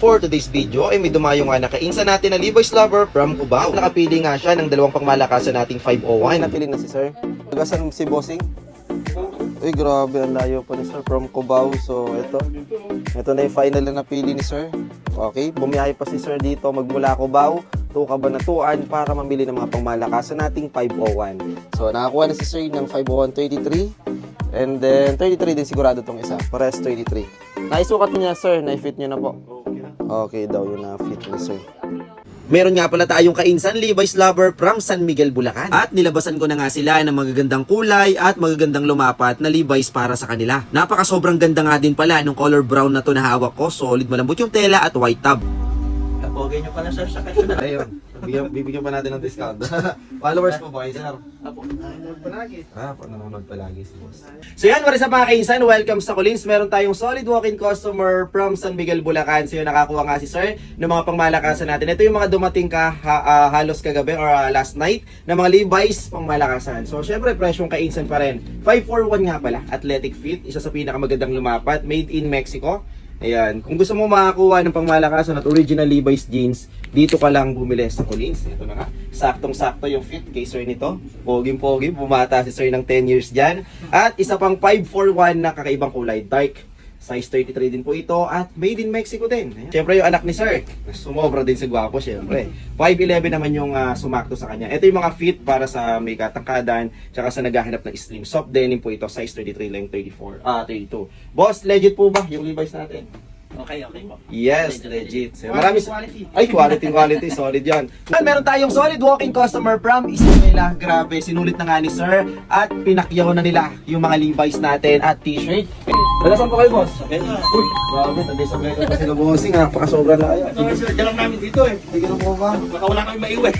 For today's video ay may dumayo nga nakainsa natin na Levi's Lover from Cubao. Nakapili nga siya ng dalawang pangmalakasan nating 501. Napili na si sir. Tagasan si Bossing. Uy, grabe, ang layo pa ni sir from Cubao. So, ito. Ito na yung final na napili ni sir. Okay, bumiyahe pa si sir dito magmula Cubao to Cabanatuan para mamili ng mga pangmalakasan nating 501. So, nakakuha na si sir ng 501.33. And then, 33 din sigurado tong isa. Pares 33. Naisukat niya, sir. Na-fit niyo na po. Okay daw yun na fit ni sir. Meron nga pala tayong kainsan Levi's Lover from San Miguel, Bulacan. At nilabasan ko na nga sila ng magagandang kulay at magagandang lumapat na Levi's para sa kanila. Napaka sobrang ganda nga din pala nung color brown na to na hawak ko. Solid malambot yung tela at white tab. Kapogay nyo pala sir sa kayo na. Ayun, bibigyan, bibigyan pa natin ng discount. Followers po ba kayo, sir? Apo, nanonood palagi. Ah, pa nanonood palagi si boss. So yan, what is up mga kainsan? Welcome sa Collins. Meron tayong solid walk-in customer from San Miguel, Bulacan. So yun, nakakuha nga si sir ng mga pangmalakasan natin. Ito yung mga dumating ka ha- ah, halos kagabi or ah, last night na mga Levi's pangmalakasan. So syempre, presyong kainsan pa rin. 541 nga pala, athletic fit. Isa sa pinakamagandang lumapat. Made in Mexico. Ayan. Kung gusto mo makakuha ng pangmalakasan at original Levi's jeans, dito ka lang bumili sa Collins. Ito na nga. Saktong-sakto yung fit kay sir nito. Poging-pogi. Bumata si sir ng 10 years dyan. At isa pang 541 na kakaibang kulay. Dark. Size 33 din po ito at made in Mexico din. Ayan. Siyempre yung anak ni sir, sumobra din sa gwapo siyempre. 5'11 naman yung ah, sumakto sa kanya. Ito yung mga fit para sa may katangkadan, tsaka sa naghahanap ng slim. Soft denim po ito, size 33 lang 34, ah 32. Boss, legit po ba yung Levi's natin? Okay, okay po. Yes, legit. So, marami Quality, quality. Ay, quality, quality. Solid yan. At meron tayong solid walking customer from Isabela. Grabe, sinulit na nga ni sir. At pinakyaw na nila yung mga Levi's natin at t-shirt. Wala saan po kayo, boss? Uy, grabe, tabi sa mega pa sila bossing. Napaka-sobra na kayo. Ito sir, dyan lang namin dito eh. Sige na po ba? Baka wala kami maiwi.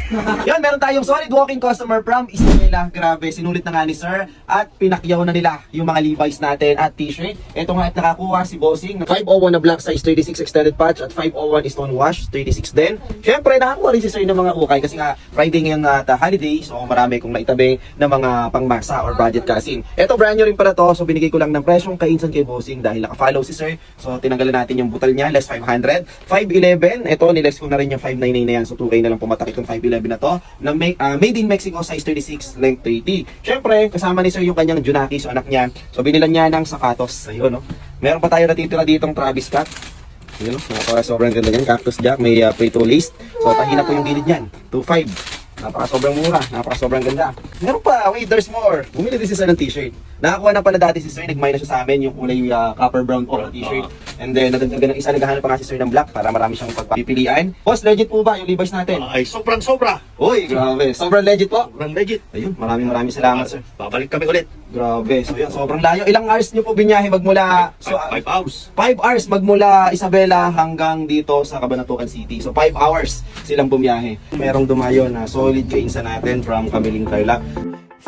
Yan, meron tayong solid walking customer from Isabela. Grabe, sinulit na nga ni sir. At pinakyaw na nila yung mga Levi's natin at t-shirt. Ito nga at nakakuha si Bossing. 501 na black size 36 extended patch at 501 stone wash 36 din. Siyempre, nakakuha rin si sir ng mga ukay kasi nga Friday ngayon at uh, holiday. So marami kong naitabi na mga pangmasa or budget casing. Ito brand new rin para to. So binigay ko lang ng presyong kainsan kay Bossing dahil naka-follow si sir. So tinanggalan natin yung butal niya, less 500. 511, ito nilex ko na rin yung 599 na yan. So 2K na lang pumatak itong 511 na to. Na make, ah, made in Mexico, size 36, length 30. Siyempre, kasama ni sir yung kanyang Junaki, so anak niya. So binilan niya ng sapatos. Ayun, no? Meron pa tayo natitira ditong Travis Scott. Ayun, no? Napaka sobrang ganda niyan. Cactus Jack, may uh, Prito Laced. So tahina po yung gilid niyan. 2.5. Napaka sobrang mura, napaka sobrang ganda. Meron pa, wait, there's more. Bumili din si Sir ng t-shirt. Nakakuha na pala dati si Sir, nag na siya sa amin yung kulay uh, copper brown na t-shirt. And then, nadagdagan ng isa, naghahanap pa nga si Sir ng black para marami siyang pagpipilian. Boss, legit po ba yung Levi's natin? Ay, sobrang sobra. Uy, grabe. Sobrang legit po. Sobrang legit. Ayun, maraming maraming salamat, Sir. Babalik kami ulit. Grabe. So, yun, sobrang layo. Ilang hours niyo po binyahe magmula... So, Five, five hours. 5 hours magmula Isabela hanggang dito sa Cabanatuan City. So 5 hours silang bumiyahe. Merong dumayo na solid kainsa natin from Kamiling Tarlac.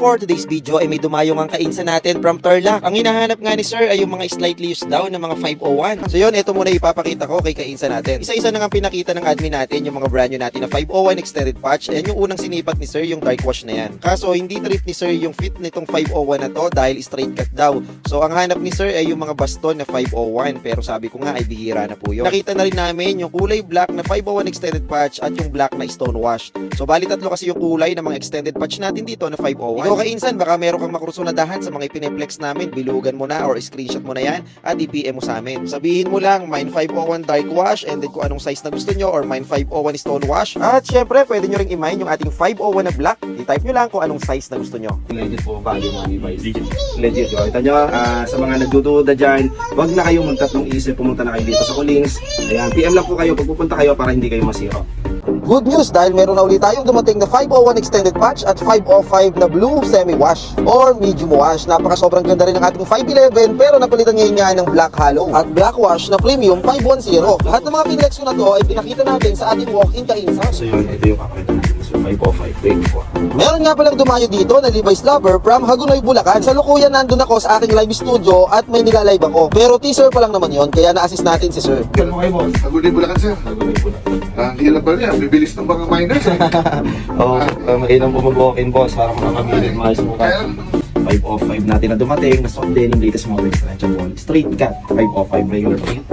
For today's video ay may dumayo ang kainsa natin from Tarlac. Ang hinahanap nga ni sir ay yung mga slightly used down na mga 501. So yun, ito muna ipapakita ko kay kainsa natin. Isa-isa na nga pinakita ng admin natin yung mga brand new natin na 501 extended patch. Ayan yung unang sinipat ni sir, yung dark wash na yan. Kaso hindi trip ni sir yung fit nitong 501 na to dahil straight cut daw. So ang hanap ni sir ay yung mga baston na 501 pero sabi ko nga ay bihira na po yun. Nakita na rin namin yung kulay black na 501 extended patch at yung black na stone wash. So bali tatlo kasi yung kulay ng mga extended patch natin dito na 501. Ikaw kainsan, baka meron kang makursunadahan sa mga ipineplex namin, bilugan mo na or screenshot mo na yan at i-PM mo sa amin. Sabihin mo lang, Mine 501 dark wash and then kung anong size na gusto nyo or Mine 501 stone wash. At syempre, pwede nyo ring i-mine yung ating 501 na black. I-type nyo lang kung anong size na gusto nyo. Legit po ba yung mga Legit. legit. Kita nyo, ah, sa mga nagdududa dyan, wag na kayong magtatlong isip, pumunta na kayo dito sa Kulings. Ayan, PM lang po kayo pag pupunta kayo para hindi kayo masiro. Good news dahil meron na ulit tayong dumating na 501 extended patch at 505 na blue semi-wash or medium wash. Napaka sobrang ganda rin ng ating 511 pero napalitan ngayon niya ng black hollow at black wash na premium 510. Lahat ng mga pinlex ko na to ay pinakita natin sa ating walk-in kainsa. So yun, ito yung kakita natin. So 505, wait po. Meron nga palang dumayo dito na Levi's Lover from Hagunoy, Bulacan. Sa lukuyan nandun ako sa aking live studio at may nilalive ako. Pero teaser pa lang naman yon kaya na-assist natin si sir. Ano kayo boss? Aguloy Bulacan sir. Hagunoy, Bulacan. Ang hirap pa rin, bibilis ng mga miners. eh. Oo, oh, mainam po mag-walk-in boss para makakabilin maayos mo Kaya, ka. 505 natin na dumating na soft denim latest model stretchable straight cut 505 regular paint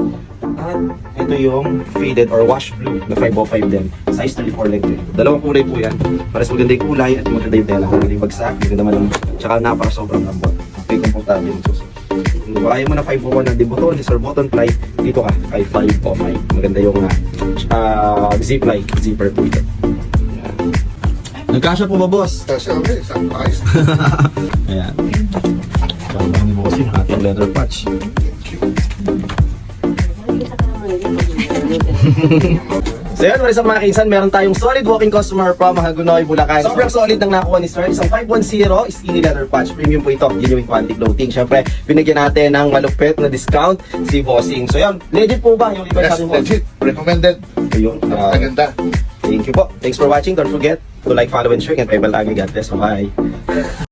at ito yung faded or wash blue na 505 din. Size 34 length din. Dalawang kulay po yan. Pares maganda yung kulay at maganda yung tela. Maganda yung bagsak, maganda man ang, tsaka napaka sobrang lambot. Okay, komportable yung susunod. Kung kaya mo na 501 na debuton, is or button fly, dito ka kay 505. Maganda yung uh, uh, zip like, zipper po ito. Nagkasya po ba, boss? Okay, sakto ayos. Ayan. Parang ni boss yung ating leather patch. So yun, mga isang mga kinsan, meron tayong solid walking customer from Hagunoy, Bulacan. Sobrang solid ng nakuha ni Sir. Isang 510 skinny leather patch. Premium po ito. Yun yung quality clothing. Siyempre, binigyan natin ng malupit na discount si Bossing. So yun, legit po ba yung request Yes, mo? legit. Recommended. Ayun. ah, Maganda. thank you po. Thanks for watching. Don't forget to like, follow, and share. And pay bell lagi. God bless. Bye.